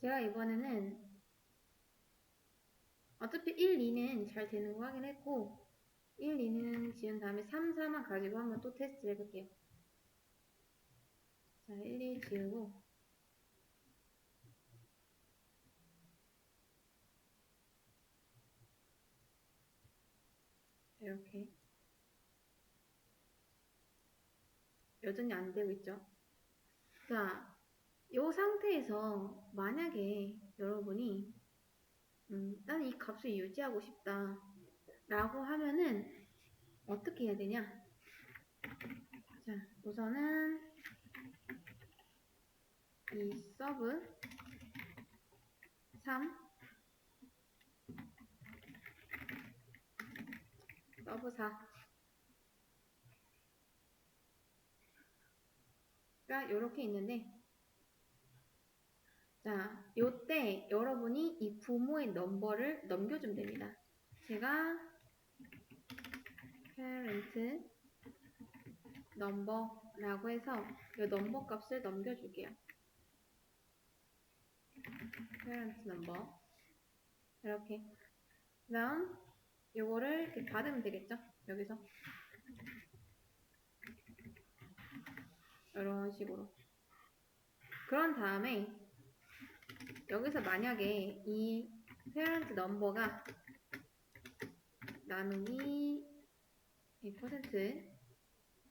제가 이번에는 어차피 1, 2는 잘 되는 거 확인했고 1, 2는 지은 다음에 3, 4만 가지고 한번 또 테스트 해볼게요. 자, 1, 2 지우고 이렇게 여전히 안 되고 있죠. 자, 이 상태에서 만약에 여러분이 음, 나는 이 값을 유지하고 싶다 라고 하면은 어떻게 해야 되냐? 자, 우선은 이 서브 3 서브 4가 이렇게 있는데 자, 요때 여러분이 이 부모의 넘버를 넘겨주면 됩니다. 제가 parent 넘버라고 해서 이 넘버 값을 넘겨줄게요. parent 넘버 이렇게 그다음 요거를 이렇게 받으면 되겠죠? 여기서 이런 식으로 그런 다음에 여기서 만약에 이 parent 넘버가 나누기 이 퍼센트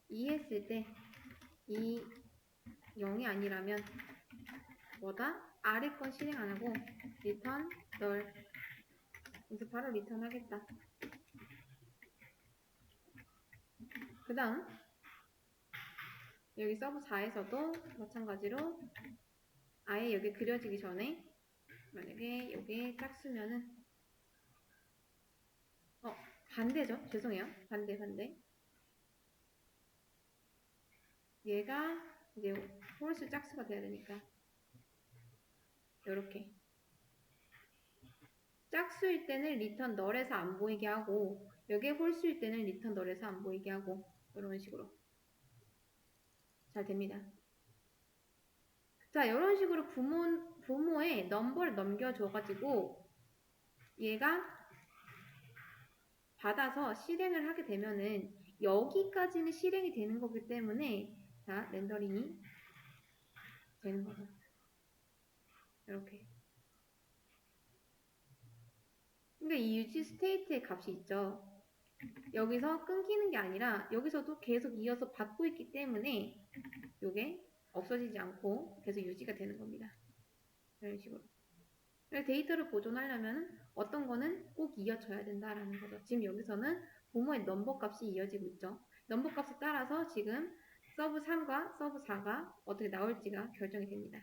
2 했을 때 이 0이 아니라면 뭐다? 아래 건 실행 안 하고 return 널 그래서 바로 리턴 하겠다. 그 다음 여기 서브 4에서도 마찬가지로 아예 여기 그려지기 전에 만약에 여기 짝수면은 어 반대죠? 죄송해요. 반대 반대. 얘가 이제 홀수 짝수가 돼야 되니까. 이렇게. 짝수일 때는 리턴 널에서 안 보이게 하고 여기에 홀수일 때는 리턴 널에서 안 보이게 하고 이런 식으로. 잘 됩니다. 자, 이런 식으로 부모, 부모의 넘버를 넘겨줘가지고 얘가 받아서 실행을 하게 되면은 여기까지는 실행이 되는 거기 때문에 자, 렌더링이 되는 거죠. 이렇게. 그러니까 이 유지 스테이트의 값이 있죠. 여기서 끊기는 게 아니라 여기서도 계속 이어서 받고 있기 때문에 이게 없어지지 않고 계속 유지가 되는 겁니다. 이런 식으로. 데이터를 보존하려면 어떤 거는 꼭 이어져야 된다라는 거죠. 지금 여기서는 부모의 넘버 값이 이어지고 있죠. 넘버 값에 따라서 지금 서브 3과 서브 4가 어떻게 나올지가 결정이 됩니다.